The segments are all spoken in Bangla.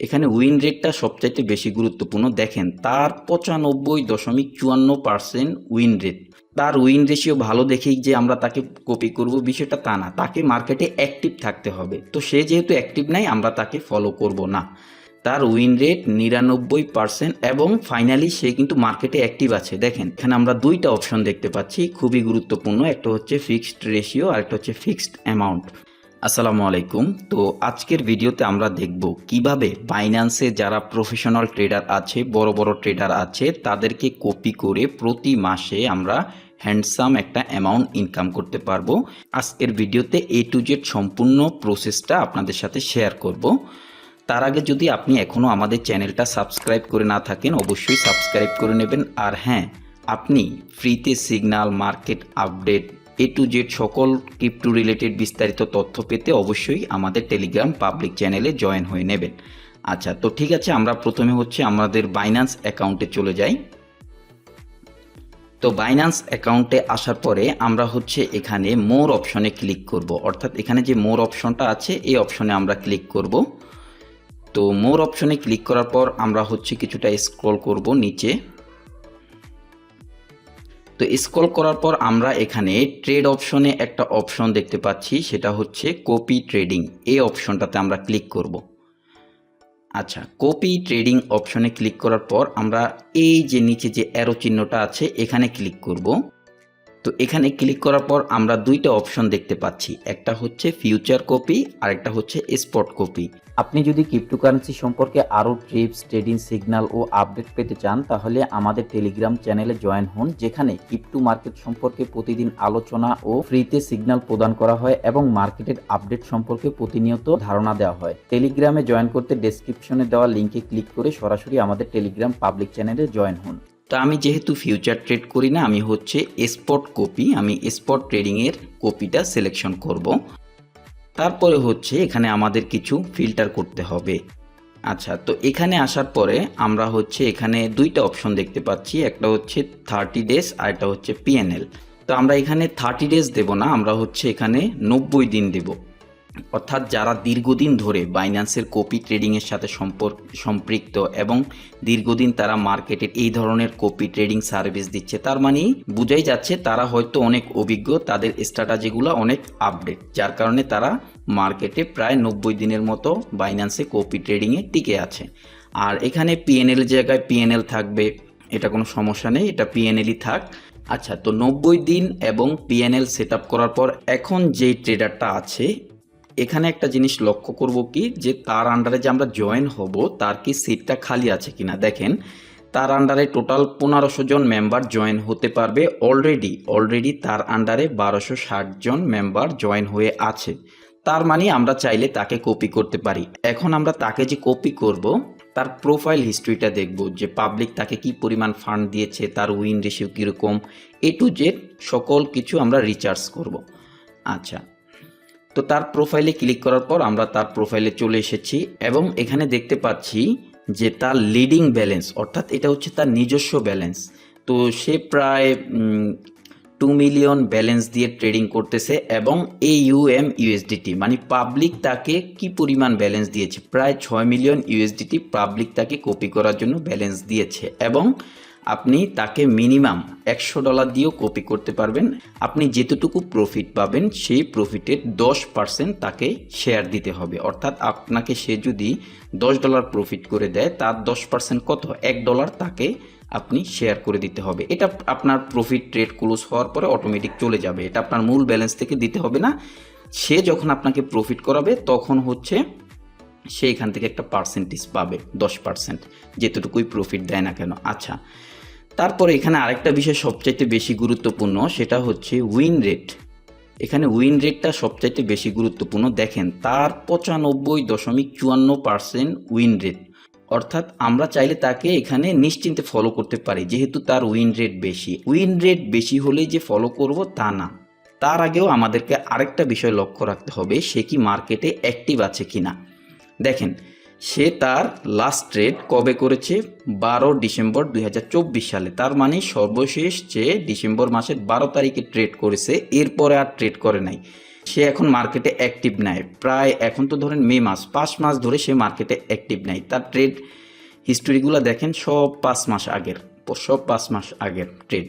এখানে উইন রেটটা সবচাইতে বেশি গুরুত্বপূর্ণ। দেখেন, তার পঁচানব্বই দশমিক চুয়ান্ন পার্সেন্ট উইন রেট তার উইন রেশিও ভালো দেখেই যে আমরা তাকে কপি করব, বিষয়টা তা না। তাকে মার্কেটে অ্যাক্টিভ থাকতে হবে। তো সে যেহেতু অ্যাক্টিভ নাই, আমরা তাকে ফলো করব না। তার উইন রেট নিরানব্বই পার্সেন্ট এবং ফাইনালি সে কিন্তু মার্কেটে অ্যাক্টিভ আছে। দেখেন, এখানে আমরা দুইটা অপশন দেখতে পাচ্ছি। খুবই গুরুত্বপূর্ণ। একটা হচ্ছে ফিক্সড রেশিও আর একটা হচ্ছে ফিক্সড অ্যামাউন্ট আসসালামু আলাইকুম। তো আজকের ভিডিওতে আমরা দেখব কীভাবে বাইন্যান্সে যারা প্রফেশনাল ট্রেডার আছে, বড় বড় ট্রেডার আছে, তাদেরকে কপি করে প্রতি মাসে আমরা হ্যান্ডসাম একটা অ্যামাউন্ট ইনকাম করতে পারব। আজকের ভিডিওতে এ টু জেড সম্পূর্ণ প্রসেসটা আপনাদের সাথে শেয়ার করব। তার আগে যদি আপনি এখনও আমাদের চ্যানেলটা সাবস্ক্রাইব করে না থাকেন, অবশ্যই সাবস্ক্রাইব করে নেবেন। আর হ্যাঁ আপনি ফ্রিতে signal market update A to Z সকল ক্রিপ্টো রিলেটেড বিস্তারিত তথ্য পেতে অবশ্যই আমাদের টেলিগ্রাম পাবলিক চ্যানেলে জয়েন হয়ে নেবেন। আচ্ছা তো ঠিক আছে, আমরা প্রথমে হচ্ছে আমাদের বাইন্যান্স অ্যাকাউন্টে চলে যাই। তো বাইন্যান্স অ্যাকাউন্টে আসার পরে আমরা হচ্ছে এখানে মোর অপশনে ক্লিক করব। অর্থাৎ এখানে যে মোর অপশনটা আছে, এই অপশনে আমরা ক্লিক করব। তো মোর অপশনে ক্লিক করার পর আমরা হচ্ছে কিছুটা স্ক্রল করব নিচে। তো স্ক্রল করার পর আমরা এখানে ট্রেড অপশনে একটা অপশন দেখতে পাচ্ছি, সেটা হচ্ছে কপি ট্রেডিং এই অপশনটাতে আমরা ক্লিক করব। আচ্ছা কপি ট্রেডিং অপশনে ক্লিক করার পর আমরা এই যে নিচে যে অ্যারো চিহ্নটা আছে, এখানে ক্লিক করব। তো এখানে ক্লিক করার পর আমরা দুইটা অপশন দেখতে পাচ্ছি। একটা হচ্ছে ফিউচার কপি আর একটা হচ্ছে স্পট কপি আপনি যদি ক্রিপ্টোকারেন্সি সম্পর্কে আরও ট্রিপস ট্রেডিং সিগন্যাল ও আপডেট পেতে চান, তাহলে আমাদের টেলিগ্রাম চ্যানেলে জয়েন হন, যেখানে ক্রিপ্টো মার্কেট সম্পর্কে প্রতিদিন আলোচনা ও ফ্রিতে সিগন্যাল প্রদান করা হয় এবং মার্কেটের আপডেট সম্পর্কে প্রতিনিয়ত ধারণা দেওয়া হয়। টেলিগ্রামে জয়েন করতে ডেসক্রিপশনে দেওয়া লিঙ্কে ক্লিক করে সরাসরি আমাদের টেলিগ্রাম পাবলিক চ্যানেলে জয়েন হন। তো আমি যেহেতু ফিউচার ট্রেড করি না, আমি হচ্ছে স্পট কপি আমি স্পট ট্রেডিংয়ের কপিটা সিলেকশন করব। তারপরে হচ্ছে এখানে আমাদের কিছু ফিল্টার করতে হবে। আচ্ছা তো এখানে আসার পরে আমরা হচ্ছে এখানে দুইটা অপশন দেখতে পাচ্ছি, একটা হচ্ছে থার্টি ডেজ আর একটা হচ্ছে পিএনএল তো আমরা এখানে থার্টি ডেজ দেব না, আমরা হচ্ছে এখানে নব্বই দিন দেব। অর্থাৎ যারা দীর্ঘদিন ধরে বাইন্যান্সের কপি ট্রেডিংয়ের সাথে সম্পর্ক সম্পৃক্ত এবং দীর্ঘদিন তারা মার্কেটে এই ধরনের কপি ট্রেডিং সার্ভিস দিচ্ছে, তার মানে বোঝাই যাচ্ছে তারা হয়তো অনেক অভিজ্ঞ, তাদের স্ট্র্যাটাজিগুলো অনেক আপডেট, যার কারণে তারা মার্কেটে প্রায় নব্বই দিনের মতো বাইন্যান্সে কপি ট্রেডিংয়ে টিকে আছে। আর এখানে পিএনএল জায়গায় পিএনএল থাকবে, এটা কোনো সমস্যা নেই, এটা পিএনএলই থাক। আচ্ছা তো নব্বই দিন এবং পিএনএল সেট করার পর এখন যে ট্রেডারটা আছে এখানে একটা জিনিস লক্ষ্য করব কি, যে তার আন্ডারে যে আমরা জয়েন হব, তার কি সিটটা খালি আছে কিনা? দেখেন, তার আন্ডারে টোটাল পনেরোশো জন মেম্বার জয়েন হতে পারবে অলরেডি অলরেডি তার আন্ডারে বারোশো ষাট জন মেম্বার জয়েন হয়ে আছে। তার মানে আমরা চাইলে তাকে কপি করতে পারি। এখন আমরা তাকে যে কপি করব, তার প্রোফাইল হিস্ট্রিটা দেখব, যে পাবলিক তাকে কি পরিমাণ ফান্ড দিয়েছে, তার উইন রেশিও কীরকম এ টু জেড সকল কিছু আমরা রিচার্জ করব। আচ্ছা তো তার প্রোফাইলে ক্লিক করার পর আমরা তার প্রোফাইলে চলে এসেছি এবং এখানে দেখতে পাচ্ছি যে তার লিডিং ব্যালেন্স অর্থাৎ এটা হচ্ছে তার নিজস্ব ব্যালেন্স তো সে প্রায় টু মিলিয়ন ব্যালেন্স দিয়ে ট্রেডিং করতেছে এবং এই ইউএম ইউএসডিটি মানে পাবলিক তাকে কি পরিমাণ ব্যালেন্স দিয়েছে? প্রায় ছয় মিলিয়ন ইউএসডিটি পাবলিক তাকে কপি করার জন্য ব্যালেন্স দিয়েছে এবং আপনি তাকে মিনিমাম একশো ডলার দিয়েও কপি করতে পারবেন। আপনি যেতটুকু প্রফিট পাবেন, সেই প্রফিটের দশ পার্সেন্ট তাকে শেয়ার দিতে হবে। অর্থাৎ আপনাকে সে যদি দশ ডলার প্রফিট করে দেয়, তার দশ পার্সেন্ট কত? এক ডলার তাকে আপনি শেয়ার করে দিতে হবে। এটা আপনার প্রফিট রেট ক্লোজ হওয়ার পরে অটোমেটিক চলে যাবে। এটা আপনার মূল ব্যালেন্স থেকে দিতে হবে না। সে যখন আপনাকে প্রফিট করাবে, তখন হচ্ছে সে এখান থেকে একটা পার্সেন্টেজ পাবে, দশ পার্সেন্ট যেতটুকুই প্রফিট দেয় না কেন। আচ্ছা তারপরে এখানে আরেকটা বিষয় সবচাইতে বেশি গুরুত্বপূর্ণ, সেটা হচ্ছে উইন রেট এখানে উইন রেটটা সবচাইতে বেশি গুরুত্বপূর্ণ, দেখেন তার পঁচানব্বই দশমিক চুয়ান্ন পার্সেন্ট উইন রেট অর্থাৎ আমরা চাইলে তাকে এখানে নিশ্চিন্তে ফলো করতে পারি, যেহেতু তার উইন রেট বেশি। উইন রেট বেশি হলেই যে ফলো করব তা না। তার আগেও আমাদেরকে আরেকটা বিষয় লক্ষ্য রাখতে হবে, সে কি মার্কেটে অ্যাক্টিভ আছে কিনা। দেখেন সে তার লাস্ট ট্রেড কবে করেছে? বারো ডিসেম্বর দুই হাজার চব্বিশ সালে। তার মানে সর্বশেষ যে ডিসেম্বর মাসের বারো তারিখে ট্রেড করেছে, এরপরে আর ট্রেড করে নাই। সে এখন মার্কেটে অ্যাক্টিভ নাই। প্রায় এখন তো ধরেন মে মাস, পাঁচ মাস ধরে সে মার্কেটে অ্যাক্টিভ নাই। তার ট্রেড হিস্টোরিগুলো দেখেন, সব পাঁচ মাস আগের, সব পাঁচ মাস আগের ট্রেড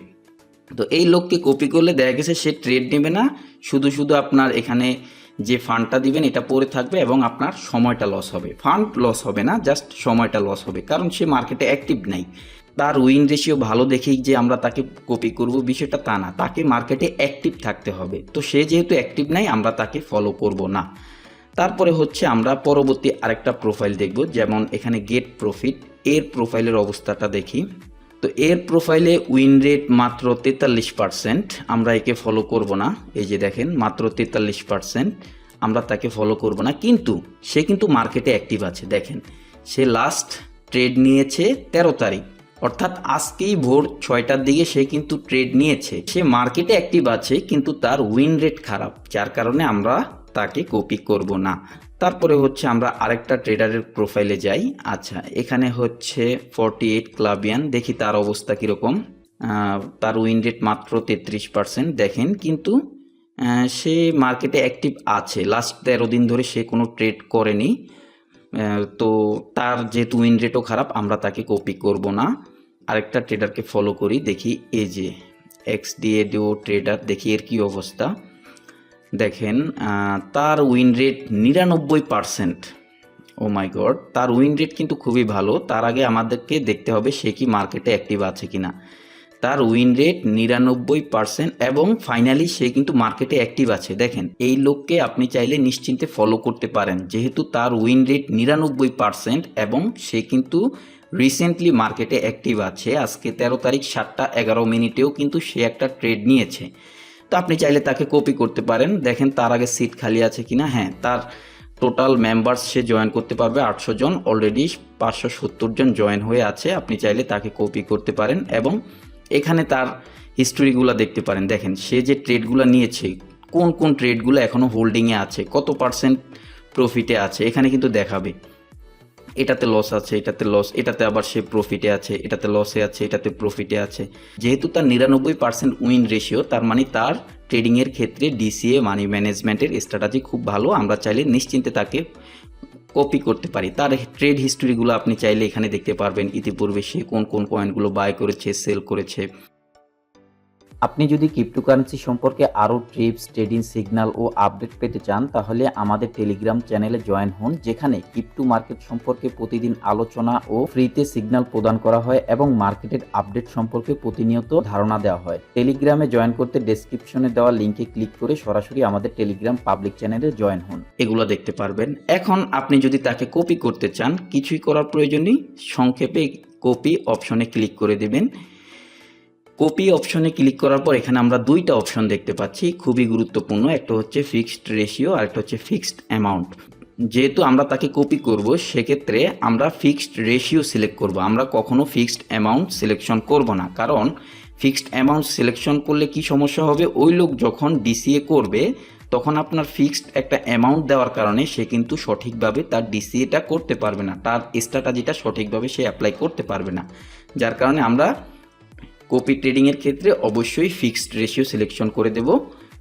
তো এই লোককে কপি করলে দেখা গেছে সে ট্রেড নেবে না। শুধু শুধু আপনার এখানে যে ফান্ডটা দিবেন, এটা পড়ে থাকবে এবং আপনার সময়টা লস হবে। ফান্ড লস হবে না জাস্ট সময়টা লস হবে, কারণ সে মার্কেটে অ্যাক্টিভ নাই। তার উইন রেশিও ভালো দেখেই যে আমরা তাকে কপি করব, বিষয়টা তা না। তাকে মার্কেটে অ্যাক্টিভ থাকতে হবে। তো সে যেহেতু অ্যাক্টিভ নাই, আমরা তাকে ফলো করব না। তারপরে হচ্ছে আমরা পরবর্তী আরেকটা প্রোফাইল দেখব, যেমন এখানে গেট প্রফিট এর প্রোফাইলের অবস্থাটা দেখি। তো এর প্রোফাইলে উইন রেট মাত্র তেতাল্লিশ পার্সেন্ট আমরা একে ফলো করব না। এই যে দেখেন, মাত্র তেতাল্লিশ পার্সেন্ট আমরা তাকে ফলো করব না। কিন্তু, সে কিন্তু মার্কেটে অ্যাক্টিভ আছে, দেখেন। সে লাস্ট ট্রেড নিয়েছে তেরো তারিখ। অর্থাৎ আজকেই ভোর ছয়টার দিকে সে কিন্তু ট্রেড নিয়েছে। সে মার্কেটে অ্যাক্টিভ আছে, কিন্তু তার উইন রেট খারাপ, যার কারণে আমরা তাকে কপি করব না। তারপরে হচ্ছে আমরা আরেকটা ট্রেডারের প্রোফাইলে যাই। আচ্ছা এখানে হচ্ছে ফর্টি এইট ক্লাবিয়ান দেখি তার অবস্থা কীরকম। তার উইন রেট মাত্র তেত্রিশ পার্সেন্ট দেখেন। কিন্তু সে মার্কেটে অ্যাক্টিভ আছে। লাস্ট তেরো দিন ধরে সে কোনো ট্রেড করেনি। তো তার যেহেতু উইন রেটও খারাপ, আমরা তাকে কপি করব না। আরেকটা ট্রেডারকে ফলো করি, দেখি এই যে এক্স দিয়ে ডিও ট্রেডার দেখি এর কী অবস্থা। দেখেন তার উইন রেট নিরানব্বই পারসেন্ট ও মাই গড তার উইন রেট কিন্তু খুবই ভালো। তার আগে আমাদেরকে দেখতে হবে সে কি মার্কেটে অ্যাক্টিভ আছে কিনা। তার উইন রেট নিরানব্বই পার্সেন্ট এবং ফাইনালি সে কিন্তু মার্কেটে অ্যাক্টিভ আছে। দেখেন, এই লোককে আপনি চাইলে নিশ্চিন্তে ফলো করতে পারেন। যেহেতু তার উইন রেট নিরানব্বই পার্সেন্ট এবং সে কিন্তু রিসেন্টলি মার্কেটে অ্যাক্টিভ আছে। আজকে তেরো তারিখ সাতটা এগারো মিনিটেও কিন্তু সে একটা ট্রেড নিয়েছে। তো আপনি চাইলে তাকে কপি করতে পারেন। দেখেন তার আগে সিট খালি আছে কিনা। হ্যাঁ তার টোটাল মেম্বার্স সে জয়েন করতে পারবে, আটশো জন। অলরেডি পাঁচশো সত্তর জন জয়েন হয়ে আছে। আপনি চাইলে তাকে কপি করতে পারেন এবং এখানে তার হিস্টোরিগুলো দেখতে পারেন। দেখেন, সে যে ট্রেডগুলো নিয়েছে, কোন কোন ট্রেডগুলো এখনও হোল্ডিংয়ে আছে, কত পার্সেন্ট প্রফিটে আছে, এখানে কিন্তু দেখাবে। এটাতে লস আছে, এটাতে লস এটাতে আবার সে প্রফিটে আছে, এটাতে লসে আছে, এটাতে প্রফিটে আছে। যেহেতু তার নিরানব্বই পার্সেন্ট উইন রেশিও তার মানে তার ট্রেডিংয়ের ক্ষেত্রে ডিসিএ মানি ম্যানেজমেন্টের স্ট্র্যাটাজি খুব ভালো। আমরা চাইলে নিশ্চিন্তে তাকে কপি করতে পারি। তার ট্রেড হিস্টোরিগুলো আপনি চাইলে এখানে দেখতে পারবেন। ইতিপূর্বে সে কোন কোন কয়েনগুলো বাই করেছে সেল করেছে। আপনি যদি ক্রিপ্টোকারেন্সি সম্পর্কে আরও ট্রিপস ট্রেডিং সিগন্যাল ও আপডেট পেতে চান, তাহলে আমাদের টেলিগ্রাম চ্যানেলে জয়েন হন, যেখানে ক্রিপ্টো মার্কেট সম্পর্কে প্রতিদিন আলোচনা ও ফ্রিতে সিগন্যাল প্রদান করা হয় এবং মার্কেটের আপডেট সম্পর্কে প্রতিনিয়ত ধারণা দেওয়া হয়। টেলিগ্রামে জয়েন করতে ডেসক্রিপশনে দেওয়া লিঙ্কে ক্লিক করে সরাসরি আমাদের টেলিগ্রাম পাবলিক চ্যানেলে জয়েন হন। এগুলো দেখতে পারবেন। এখন আপনি যদি তাকে কপি করতে চান, কিছুই করার প্রয়োজন নেই, সংক্ষেপে কপি অপশনে ক্লিক করে দেবেন। কপি অপশনে ক্লিক করার পর এখানে আমরা দুইটা অপশন দেখতে পাচ্ছি। খুবই গুরুত্বপূর্ণ, একটা হচ্ছে ফিক্সড রেশিও আর একটা হচ্ছে ফিক্সড অ্যামাউন্ট যেহেতু আমরা তাকে কপি করব, সেক্ষেত্রে আমরা ফিক্সড রেশিও সিলেক্ট করব। আমরা কখনো ফিক্সড অ্যামাউন্ট সিলেকশন করব না। কারণ ফিক্সড অ্যামাউন্ট সিলেকশন করলে কি সমস্যা হবে? ওই লোক যখন ডিসিএ করবে, তখন আপনার ফিক্সড একটা অ্যামাউন্ট দেওয়ার কারণে সে কিন্তু সঠিকভাবে তার ডিসিএটা করতে পারবে না। তার স্ট্র্যাটাজিটা সঠিকভাবে সে অ্যাপ্লাই করতে পারবে না। যার কারণে আমরা কপি ট্রেডিংয়ের ক্ষেত্রে অবশ্যই ফিক্সড রেশিও সিলেকশন করে দেব।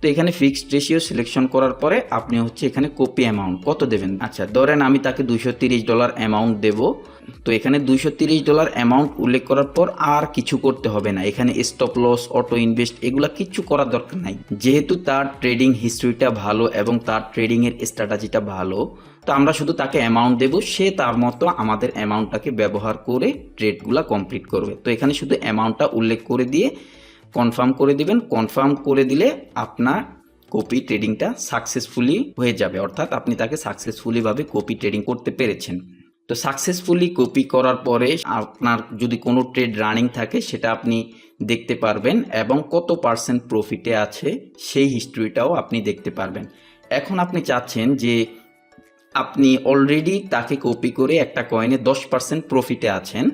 তো এখানে ফিক্সড রেশিও সিলেকশন করার পরে আপনি হচ্ছে এখানে কপি অ্যামাউন্ট কত দেবেন? আচ্ছা ধরেন আমি তাকে দুইশো তিরিশ ডলার অ্যামাউন্ট দেব। তো এখানে দুইশো তিরিশ ডলার অ্যামাউন্ট উল্লেখ করার পর আর কিছু করতে হবে না। এখানে স্টপ লস অটো ইনভেস্ট এগুলা কিচ্ছু করার দরকার নাই। যেহেতু তার ট্রেডিং হিস্ট্রিটা ভালো এবং তার ট্রেডিংয়ের স্ট্র্যাটাজিটা ভালো তো আমরা শুধু তাকে অ্যামাউন্ট দেব, সে তার মতো আমাদের অ্যামাউন্টটাকে ব্যবহার করে ট্রেডগুলো কমপ্লিট করবে। তো এখানে শুধু অ্যামাউন্টটা উল্লেখ করে দিয়ে কনফার্ম করে দিবেন। কনফার্ম করে দিলে আপনার কপি ট্রেডিংটা সাকসেসফুলি হয়ে যাবে। অর্থাৎ আপনি তাকে সাকসেসফুলিভাবে কপি ট্রেডিং করতে পেরেছেন। তো সাকসেসফুলি কপি করার পরে আপনার যদি কোনো ট্রেড রানিং থাকে, সেটা আপনি দেখতে পারবেন এবং কত পার্সেন্ট প্রফিটে আছে, সেই হিস্ট্রিটাও আপনি দেখতে পারবেন। এখন আপনি চাচ্ছেন যে আপনি অলরেডি তাকে কপি করে একটা কয়েনে দশ পার্সেন্ট প্রফিটে আছেন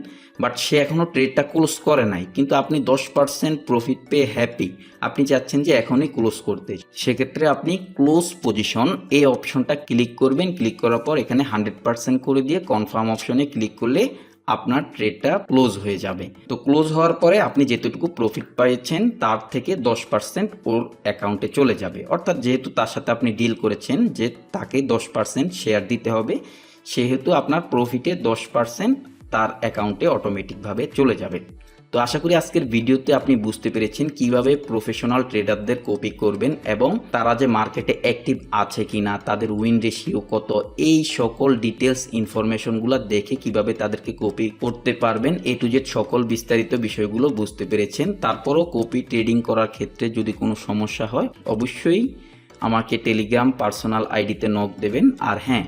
বাট সে এখনও ট্রেডটা ক্লোজ করে নাই। কিন্তু আপনি দশ পার্সেন্ট প্রফিট পেয়ে হ্যাপি আপনি চাচ্ছেন যে এখনই ক্লোজ করতে। সেক্ষেত্রে আপনি ক্লোজ পজিশন এই অপশনটা ক্লিক করবেন। ক্লিক করার পর এখানে হান্ড্রেড পার্সেন্ট করে দিয়ে কনফার্ম অপশনে ক্লিক করলে আপনার ট্রেডটা ক্লোজ হয়ে যাবে। তো ক্লোজ হওয়ার পরে আপনি যেতটুকু প্রফিট পাইছেন, তার থেকে দশ পার্সেন্ট ওর অ্যাকাউন্টে চলে যাবে। অর্থাৎ যেহেতু তার সাথে আপনি ডিল করেছেন, যে তাকে দশ পার্সেন্ট শেয়ার দিতে হবে, সেহেতু আপনার প্রফিটে দশ পার্সেন্ট তার অ্যাকাউন্টে অটোমেটিকভাবে চলে যাবে। তো আশা করি আজকের ভিডিওতে আপনি বুঝতে পেরেছেন কীভাবে প্রফেশনাল ট্রেডারদের কপি করবেন এবং তারা যে মার্কেটে অ্যাক্টিভ আছে কি না তাদের উইন রেশিও কত, এই সকল ডিটেলস ইনফরমেশনগুলো দেখে কীভাবে তাদেরকে কপি করতে পারবেন এ টু জেড সকল বিস্তারিত বিষয়গুলো বুঝতে পেরেছেন। তারপরও কপি ট্রেডিং করার ক্ষেত্রে যদি কোনো সমস্যা হয়, অবশ্যই আমাকে টেলিগ্রাম পার্সোনাল আইডিতে নক দেবেন। আর হ্যাঁ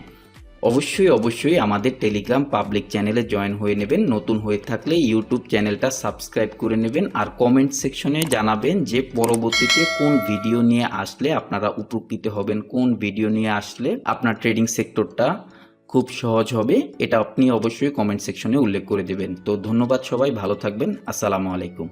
অবশ্যই অবশ্যই আমাদের টেলিগ্রাম পাবলিক চ্যানেলে জয়েন হয়ে নেবেন। নতুন হয়ে থাকলে ইউটিউব চ্যানেলটা সাবস্ক্রাইব করে নেবেন আর কমেন্ট সেকশনে জানাবেন যে পরবর্তীতে কোন ভিডিও নিয়ে আসলে আপনারা উপকৃত হবেন, কোন ভিডিও নিয়ে আসলে আপনার ট্রেডিং সেক্টরটা খুব সহজ হবে। এটা আপনি অবশ্যই কমেন্ট সেকশনে উল্লেখ করে দেবেন। তো ধন্যবাদ সবাই, ভালো থাকবেন। আসসালামু আলাইকুম।